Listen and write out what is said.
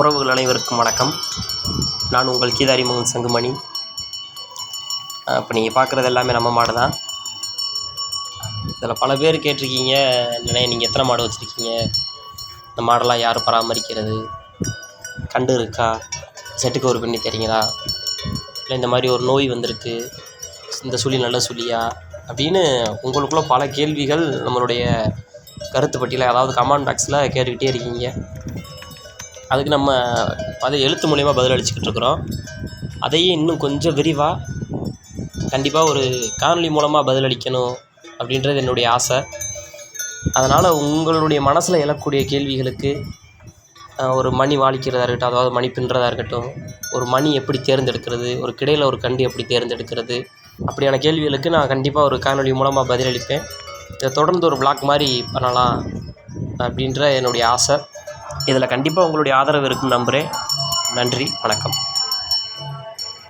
உறவுகள் அனைவருக்கும் வணக்கம். நான் உங்கள் கீதாரி மோகன் சங்குமணி. இப்போ நீங்கள் பார்க்குறது எல்லாமே நம்ம மாடு தான் இதில் பல பேர் கேட்டிருக்கீங்க அண்ணே நீங்கள் எத்தனை மாடு வச்சுருக்கீங்க? இந்த மாடெல்லாம் யார் பராமரிக்கிறது? கண்டு இருக்கா? செட்டுக்கு ஒரு பண்ணி தரீங்களா இல்லை இந்த மாதிரி ஒரு நோய் வந்திருக்கு. இந்த சுழி நல்ல சுழியா? அப்படின்னு உங்களுக்குள்ள பல கேள்விகள் நம்மளுடைய கருத்து பட்டியலில் அதாவது கமெண்ட் பாக்ஸில் கேட்டுக்கிட்டே இருக்கீங்க. அதுக்கு நம்ம அதை எழுத்து மூலிமா பதிலளிச்சிக்கிட்டு இருக்கிறோம். அதையே இன்னும் கொஞ்சம் விரிவாக கண்டிப்பாக ஒரு காணொலி மூலமாக பதிலளிக்கணும் அப்படின்றது என்னுடைய ஆசை. அதனால் உங்களுடைய மனசில் எழக்கூடிய கேள்விகளுக்கு ஒரு மணி வாழிக்கிறதா இருக்கட்டும் அதாவது மணி பின்னுறதா இருக்கட்டும் ஒரு மணி எப்படி தேர்ந்தெடுக்கிறது ஒரு கிடையில் ஒரு கண்டு எப்படி தேர்ந்தெடுக்கிறது அப்படியான கேள்விகளுக்கு நான் கண்டிப்பாக ஒரு காணொலி மூலமாக பதிலளிப்பேன். இதை தொடர்ந்து ஒரு vlog மாதிரி பண்ணலாம் அப்படின்ற என்னுடைய ஆசை. இதில் கண்டிப்பாக உங்களுடைய ஆதரவு இருக்கும் நம்புகிறேன். நன்றி வணக்கம்.